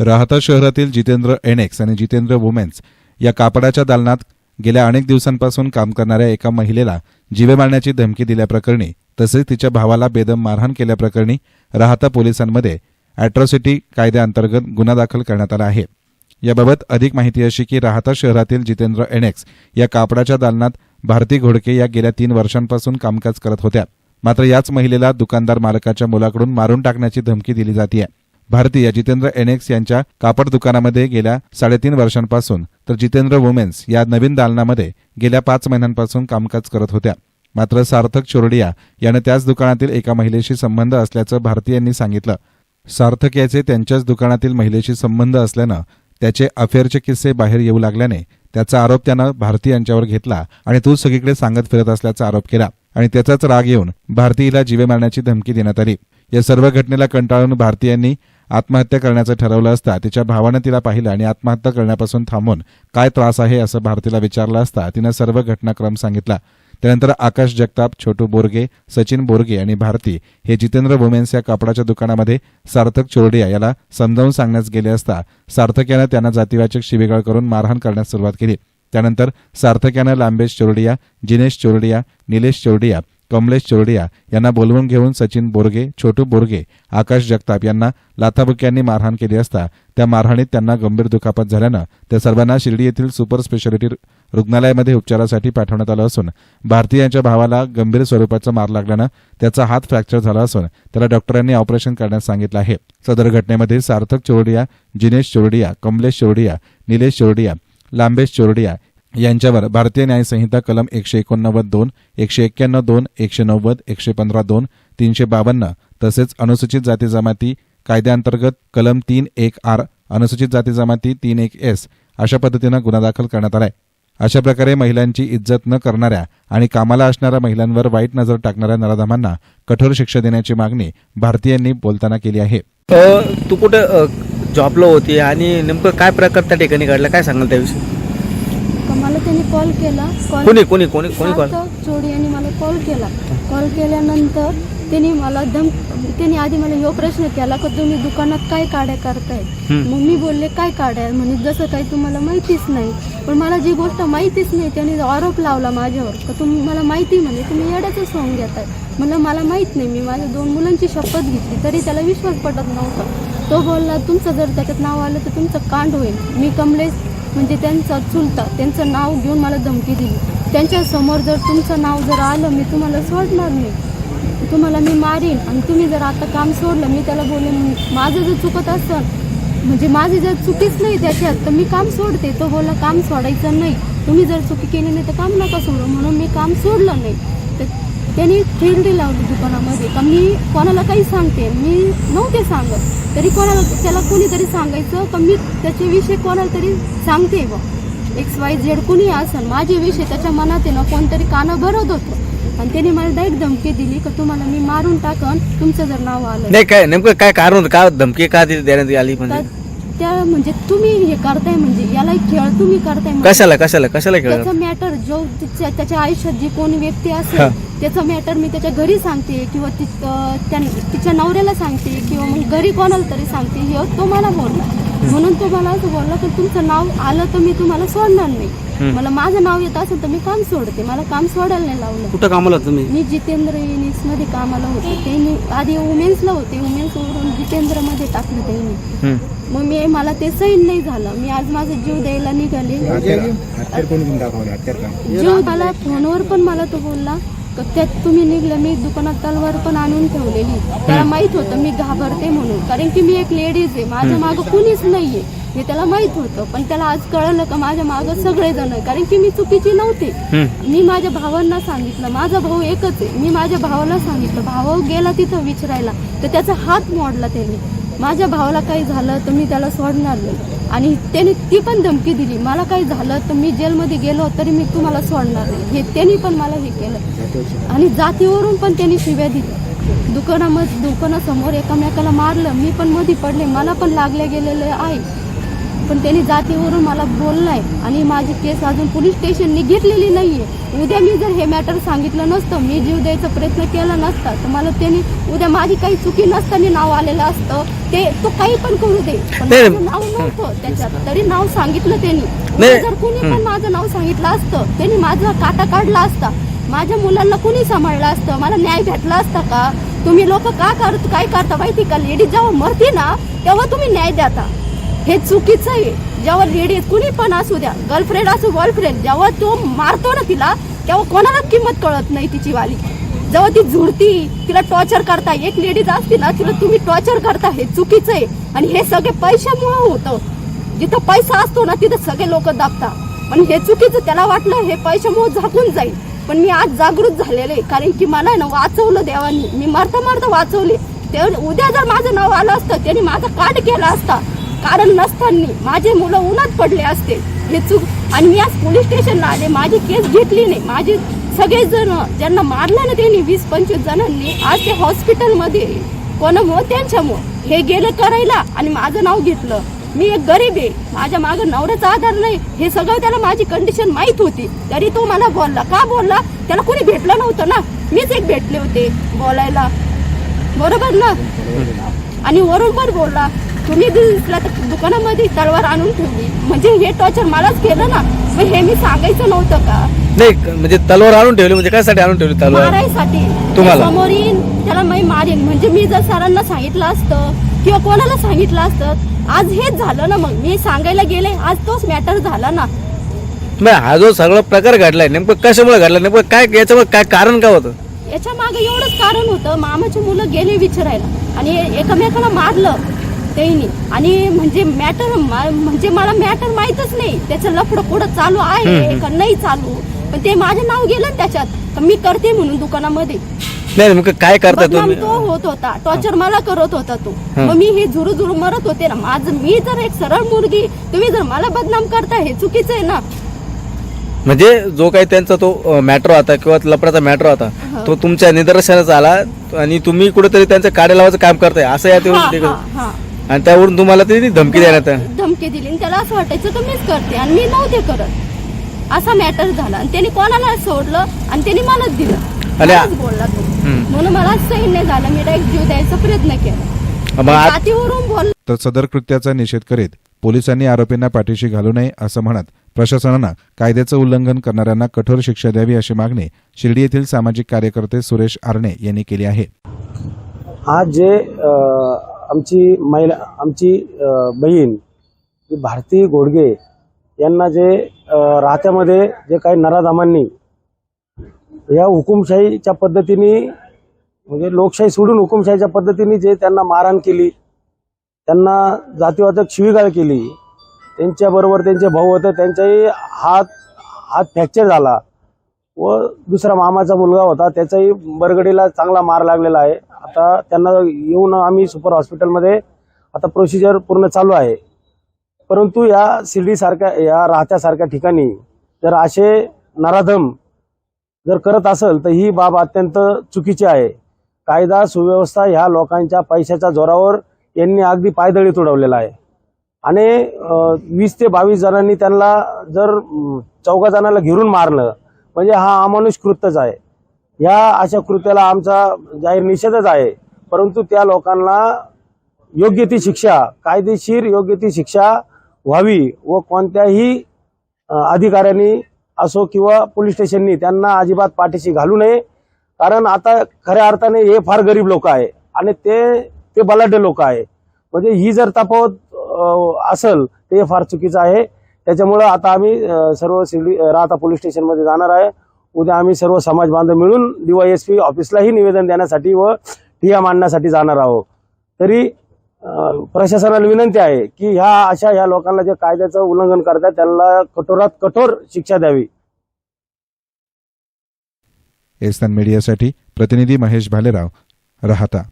राहता शहरातील जितेंद्र एनेक्स आणि जितेंद्र वुमेन्स या कापडाच्या दालनात गेल्या अनेक दिवसांपासून काम करणाऱ्या एका महिलेला जीवे मारण्याची धमकी दिल्याप्रकरणी तसेच तिच्या भावाला बेदम मारहाण केल्याप्रकरणी राहता पोलिसांमध्ये अॅट्रॉसिटी कायद्याअंतर्गत गुन्हा दाखल करण्यात आला आहे. याबाबत अधिक माहिती अशी की राहता शहरातील जितेंद्र एनेक्स या कापडाच्या दालनात भारती घोडके या गेल्या तीन वर्षांपासून कामकाज करत होत्या. मात्र याच महिलेला दुकानदार मालकाच्या मुलाकडून मारून टाकण्याची धमकी दिली जाते भारती या जितेंद्र एनेक्स यांच्या कापड दुकानामध्ये गेल्या साडेतीन वर्षांपासून तर जितेंद्र वुमेन्स या नवीन दालनामध्ये गेल्या पाच महिन्यांपासून कामकाज करत होत्या. मात्र सार्थक चोरडिया यानं त्याच दुकानातील एका महिलेशी संबंध असल्याचं भारती यांनी सांगितलं. सार्थक याचे त्यांच्याच दुकानातील महिलेशी संबंध असल्यानं त्याचे अफेअरचे किस्से बाहेर येऊ लागल्याने त्याचा आरोप त्यानं भारती यांच्यावर घेतला आणि तो सगळीकडे सांगत फिरत असल्याचा आरोप केला आणि त्याचाच राग येऊन भारतीला जीवे मारण्याची धमकी देण्यात आली. या सर्व घटनेला कंटाळून भारती यांनी आत्महत्या करण्याचं ठरवलं असता तिच्या भावानं तिला पाहिलं आणि आत्महत्या करण्यापासून थांबून काय त्रास आहे असं भारतीला विचारलं असता तिनं सर्व घटनाक्रम सांगितला. त्यानंतर आकाश जगताप छोटू बोरगे सचिन बोरगे आणि भारती हे जितेंद्र वुमेन्स या कापडाच्या दुकानामध्ये सार्थक चोरडिया याला समजावून सांगण्यास गेले असता सार्थक यानं त्यांना जातीवाचक शिबिगाळ करून मारहाण करण्यास सुरुवात केली. त्यानंतर सार्थक यानं लांबेश चोरडिया जिनेश चोरडिया निलेश चोरडिया कमलेश चोरडिया यांना बोलवून घेऊन सचिन बोरगे छोटू बोरगे आकाश जगताप यांना लाथाबुक्यांनी मारहाण केली असता त्या मारहाणीत त्यांना गंभीर दुखापत झाल्यानं त्या सर्वांना शिर्डी येथील सुपर स्पेशालिटी रुग्णालयामध्ये उपचारासाठी पाठवण्यात आलं असून भारती यांच्या भावाला गंभीर स्वरूपाचा मार लागल्यानं त्याचा हात फ्रॅक्चर झाला असून त्याला डॉक्टरांनी ऑपरेशन करण्यास सांगितलं आहे. सदर घटनेमध्ये सार्थक चोरडिया जिनेश चोरडिया कमलेश चोरडिया निलेश चोरडिया लांबेश चोरडिया यांच्यावर भारतीय न्यायसंहिता कलम एकशे एकोणनव्वद दोन एकशे एक्क्याण्णव दोन एकशे नव्वद एकशे पंधरा दोन तीनशे बावन्न तसेच अनुसूचित जाती जमाती कायद्याअंतर्गत कलम तीन एक आर अनुसूचित जाती जमाती तीन एक एस अशा पद्धतीनं गुन्हा दाखल करण्यात आलाय. अशा प्रकारे महिलांची इज्जत न करणाऱ्या आणि कामाला असणाऱ्या महिलांवर वाईट नजर टाकणाऱ्या नराधमांना कठोर शिक्षा देण्याची मागणी भारतीयांनी बोलताना केली आहे. तू कुठं जॉबला होती आणि नेमकं काय प्रकार त्या ठिकाणी घडला? काय सांगाल त्याविषयी? त्यांनी कॉल केला. कॉल कोणी कोणी कोणी कोणी कॉल चोडी यांनी मला कॉल केला. कॉल केल्यानंतर त्यांनी मला दम त्यांनी आधी मला ह्यो प्रश्न केला का तुम्ही दुकानात काय काड्या करताय. मग मी बोलले काय काड्या म्हणजे जसं काही तुम्हाला माहितीच नाही. पण मला जी गोष्ट माहितीच नाही त्यांनी आरोप लावला माझ्यावर का तुम्ही मला माहिती म्हणे तुम्ही येड्याचं सॉंग घेताय. म्हणलं मला माहीत नाही मी माझ्या दोन मुलांची शपथ घेतली तरी त्याला विश्वास पटत नव्हता. तो बोलला तुमचं जर त्याच्यात नाव आलं तर तुमचं कांड होईल. मी कमलेश म्हणजे त्यांचा चुलता त्यांचं नाव घेऊन मला धमकी दिली. त्यांच्यासमोर जर तुमचं नाव जर आलं मी तुम्हाला सोडणार नाही तुम्हाला मी मारीन आणि तुम्ही जर आता काम सोडलं मी त्याला बोलेन माझं जर चुकत असेल म्हणजे माझी जर चुकीच नाही त्याच्यात तर मी काम सोडते. तो बोला काम सोडायचं नाही. तुम्ही जर चुकी केली नाही तर काम नका सोडू. म्हणून मी काम सोडलं नाही. तर त्यांनी खेळडी लावली दुकानामध्ये. का मी कोणाला काही सांगते मी नव्हते सांगत. तरी कोणाला त्याला कोणीतरी सांगायचं का मी त्याच्याविषयी कोणाला तरी सांगते बा. एक्स वाय झेड कुणी असेल माझ्याविषयी त्याच्या मनात आहे ना कोणतरी कानं भरत होतं. आणि त्याने मला डायरेक्ट धमकी दिली का तुम्हाला मी मारून टाकन तुमचं जर नाव आलं. नाही काय नेमकं काय कारण होतं? का धमकी का दिली देण्यात आली? म्हणजे? त्या म्हणजे तुम्ही हे करताय म्हणजे याला खेळ तुम्ही करताय म्हणजे. कशाला कशाला कशाला खेळ त्याचं मॅटर जो तिच्या- त्याच्या आयुष्यात जी कोणी व्यक्ती हा. असेल त्याचं मॅटर मी त्याच्या घरी सांगते किंवा ति- अं, त्या- तिच्या नवऱ्याला सांगते किंवा मग घरी कोणाला तरी सांगते हे तो मला बोलला म्हणून तो मला असं बोलला की तुमचं नाव आलं तर मी तुम्हाला सोडणार नाही. मला माझं नाव येत असेल तर मी काम सोडते. मला काम सोडायला नाही लावलं. कुठं कामाला तुम्ही? मी जितेंद्र युनिट्समध्ये कामाला होते. त्यांनी आधी वुमेन्सला होते. वुमेन्स वरून जितेंद्रमध्ये टाकलं त्यांनी. मग मी मला ते सैन नाही झालं. मी आज माझा जीव द्यायला निघाले. जीव मला फोनवर पण मला तो बोलला त्यात तुम्ही निघलं? मी दुकानात तलवार पण आणून ठेवलेली. त्याला माहीत होतं मी घाबरते म्हणून. कारण की मी एक लेडीज आहे. माझ्या मागं कुणीच नाहीये. हे त्याला माहीत होतं पण त्याला आज कळलं का माझ्या मागं सगळे जण आहे कारण की मी चुकीची नव्हते. मी माझ्या भावांना सांगितलं. माझा भाऊ एकच आहे. मी माझ्या भावाला सांगितलं. भाऊ गेला तिथं विचारायला. तर त्याचा हात मोडला त्याने. माझ्या भावाला काही झालं तर मी त्याला सोडणार नाही. आणि त्याने ती पण धमकी दिली. मला काही झालं तर मी जेलमध्ये गेलो तरी मी तुम्हाला सोडणार नाही. हे त्यांनी पण मला हे केलं. आणि जातीवरून पण त्यांनी शिव्या दिल्या. दुकानामध्ये दुकानासमोर एकामेकाला मारलं. मी पण मध्ये पडले. मला पण लागले गेलेले आहे. पण त्यांनी जातीवरून मला बोललाय. आणि माझी केस अजून पोलीस स्टेशनने घेतलेली नाहीये. उद्या मी जर हे मॅटर सांगितलं नसतं मी जीव द्यायचा प्रयत्न केला नसता तर मला त्यांनी उद्या माझी काही चुकी नसताना नाव आलेलं असतं ते तो काही पण करू दे. पण नाही. माझं नाव नव्हतं. त्याच्यात तरी नाव सांगितलं त्यांनी. नाही. जर कुणी पण माझं नाव सांगितलं असतं त्यांनी माझा काटा काढला असता. माझ्या मुलांना कुणी सांभाळलं असतं? मला न्याय भेटला असता का? तुम्ही लोक का कर काय करता? माहिती का? लेडीज जेव्हा मरते ना तेव्हा तुम्ही न्याय देता हे चुकीचं आहे. जेव्हा लेडीज कुणी पण असू द्या. गर्लफ्रेंड असू बॉयफ्रेंड जेव्हा तो मारतो ना तिला तेव्हा कोणालाच किंमत कळत नाही तिची वाली. जेव्हा ती झुडती तिला टॉर्चर करता एक लेडीज असते ना तिला तुम्ही टॉर्चर करता हे चुकीचं आहे. आणि हे सगळे पैशामुळं होतं. जिथं पैसा असतो ना तिथं सगळे लोक दाबतात. पण हे चुकीचं त्याला वाटलं हे पैशामुळे झाकून जाईल. पण मी आज जागृत झालेले आहे. कारण की मला आहे ना वाचवलं देवानी. मी मरता मरता वाचवले. ते उद्या जर माझं नाव आलं असतं त्यांनी माझा काट केला असता कारण नसताना माझे मुलं उन्हात पडले असते. हे चूक. आणि मी आज पोलीस स्टेशनला आले. माझी केस घेतली नाही. माझे सगळेजण ज्यांना मारलं ना त्यांनी वीस पंचवीस जणांनी आज ते हॉस्पिटलमध्ये कोणामुळं हो? त्यांच्यामुळं. हे गेलं करायला आणि माझं नाव घेतलं. मी एक गरीब आहे. माझ्या मागं नवऱ्याचा आधार नाही. हे सगळं त्याला माझी कंडिशन माहीत होती. तरी तो मला बोलला. का बोलला? त्याला कोणी भेटलं नव्हतं ना. मीच एक भेटले होते बोलायला. बरोबर ना? आणि बरोबर बोलला. तुम्ही दिसला तर दुकानामध्ये तलवार आणून ठेवली. म्हणजे हे टॉर्चर मलाच केलं ना. मग हे मी सांगायचं नव्हतं का? नाही म्हणजे तलवार आणून ठेवली म्हणजे कशासाठी आणून ठेवली तलवार? मारायसाठी. तुम्हाला? समोर येईन त्याला मी मारेन. म्हणजे मी जर सरांना सांगितलं असतं किंवा कोणाला सांगितलं असतं आज हेच झालं ना मग. मी सांगायला गेले आज तोच मॅटर झाला ना. मग हा जो सगळा प्रकार घडलाय नेमकं कशामुळे घडला? नेमकं काय याच्यामुळे काय कारण काय होतं? याच्या मागे एवढंच कारण होतं. मामाची मुलं गेले विचारायला. आणि एकमेकाला मारलं. त्यांनी आणि म्हणजे मॅटर म्हणजे मला मॅटर माहीतच नाही. त्याचं लफडं पुढं चालू आहे का नाही चालू? पण ते माझं नाव गेलं त्याच्यात. मी करते म्हणून दुकानामध्ये. नाही नेमकं काय बदनाम तुम्ही? तो होत होता. टॉर्चर मला करत होता तो. मग मी हे झुरू झुरू मरत होते ना. माझं मी जर एक सरळ मुलगी तुम्ही जर मला बदनाम करता हे चुकीचं आहे ना. म्हणजे जो काही त्यांचा तो मॅटर होता किंवा लपडाचा मॅटर होता तो तुमच्या निदर्शनास आला आणि तुम्ही कुठेतरी त्यांचं काढे लावायचं काम करताय. असं या हा. आणि त्यावरून तुम्हाला ती धमकी देण्यात आली. धमकी दिली आणि त्याला असं वाटायचं का मीच करते आणि मी नव्हते करत. असा मॅटर झाला. आणि त्याने कोणाला सोडलं आणि त्याने मलाच दिलं. आ- मलाच बोलला तो. म्हणून मला सैन नाही झालं. मी डायरेक्ट जीव द्यायचा प्रयत्न केला. मग बोल तर सदर कृत्याचा निषेध करीत पोलिसांनी आरोपींना पाठीशी घालू नये असं म्हणत प्रशासनानं कायद्याचं उल्लंघन करणाऱ्यांना कठोर शिक्षा द्यावी अशी मागणी शिर्डी येथील सामाजिक कार्यकर्ते सुरेश आरणे यांनी केली आहे. आज जे अ, आमची महिला आमची बहीण भारती घोडगे यांना जे राहत्यामध्ये जे काही नराधामांनी या हुकुमशाहीच्या पद्धतीने म्हणजे लोकशाही सोडून हुकुमशाहीच्या पद्धतीने जे त्यांना मारहाण केली त्यांना जातीवाचक शिवीगाळ केली त्यांच्याबरोबर त्यांचे भाऊ होते त्यांचाही हात हात फ्रॅक्चर झाला व दुसरा मामाचा मुलगा होता त्याचाही बरगडीला चांगला मार लागलेला आहे. आता त्यांना येऊन आम्ही सुपर हॉस्पिटलमध्ये आता प्रोसिजर पूर्ण चालू आहे. परंतु या शिर्डीसारख्या या राहत्यासारख्या ठिकाणी जर असे नराधम जर करत असेल तर ही बाब अत्यंत चुकीची आहे. कायदा सुव्यवस्था ह्या लोकांच्या पैशाच्या जोरावर यांनी अगदी पायदळी तुडवलेला आहे. आणि वीस ते बावीस जणांनी त्यांना जर चौघा जणांना घेरून मारलं म्हणजे हा अमानुष कृत्यच आहे. या अशा कृत्याला आमचा जाहीर निषेधच आहे. परंतु त्या लोकांना योग्य ती शिक्षा कायदेशीर योग्य ती शिक्षा व्हावी व कोणत्याही अधिकाऱ्यांनी असो किंवा पोलीस स्टेशननी त्यांना अजिबात पाठीशी घालू नये. कारण आता खऱ्या अर्थाने हे फार गरीब लोक आहे आणि ते ते बलाढ्य लोक आहे. म्हणजे ही जर तफावत असेल ते हे फार चुकीचं आहे. त्याच्यामुळं आता आम्ही सर्व शिर्डी राहता पोलीस स्टेशनमध्ये जाणार आहे. उद्या आम्ही सर्व समाज बांधव मिळून डीवायएसपी ऑफिसलाही निवेदन देण्यासाठी व ठिया मांडण्यासाठी जाणार आहोत. तरी प्रशासनाला विनंती आहे की ह्या अशा ह्या लोकांना जे कायद्याचं उल्लंघन करतात त्यांना कठोरात कठोर शिक्षा द्यावी. एसन मीडियासाठी प्रतिनिधी महेश भालेराव राहता.